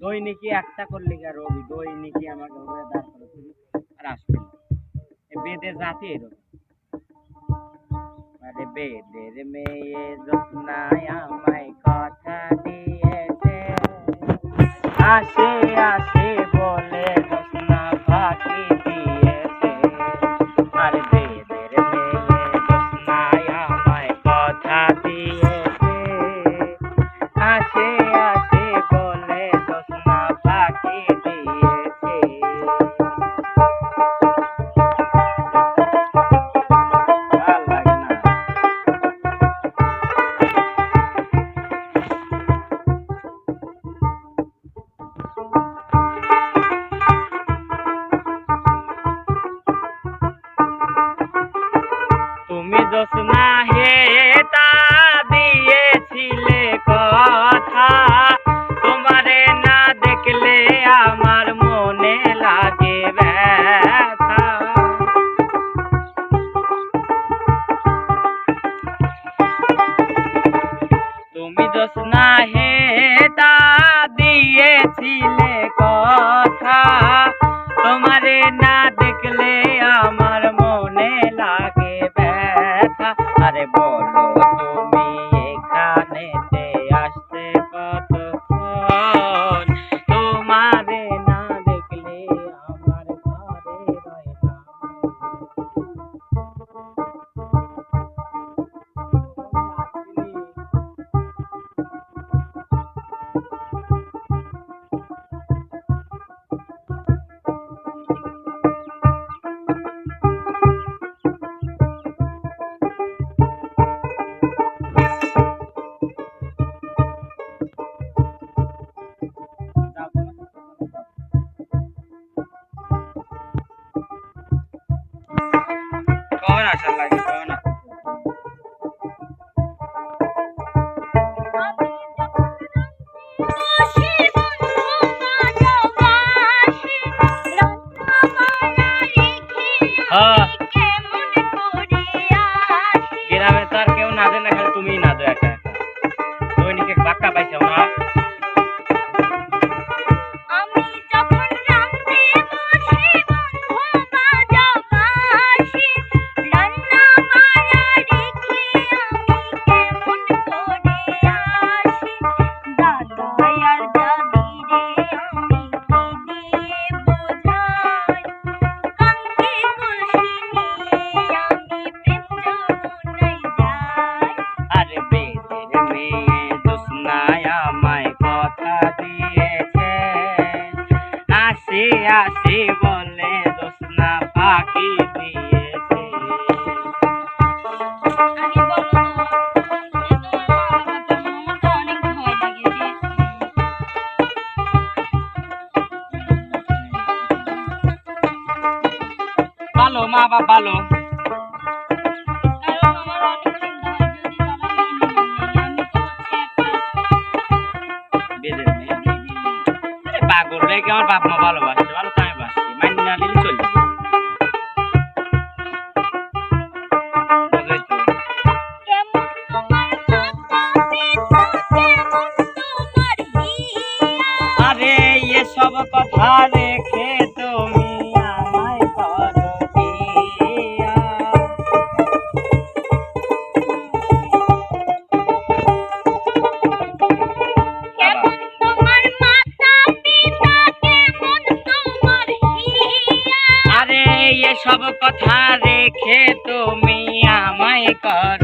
দৈনিকই একটা করলি আর রবি দৈনিকই আমাকে দাঁড় করে আর আসবে বেদে জাতি এরকম। আরে বেদের মেয়ে যত্নায় আমায় কথা দিয়েছে। আসে আসে বলে যত্না তুমি দোষ না লাগে হ্যাঁ। গ্রামে তো আর কেউ না না খালি তুমি না দো আসি বলে জোসনা ফাঁকি দিয়েছে। ভালো মা বাবা ভালো পাগল রেখে আমার বাপ মা ভালোবাসে। এসব কথা রেখে তুমি আমায় করো বিয়া। আরে এসব কথা রেখে তুমি আমায় করো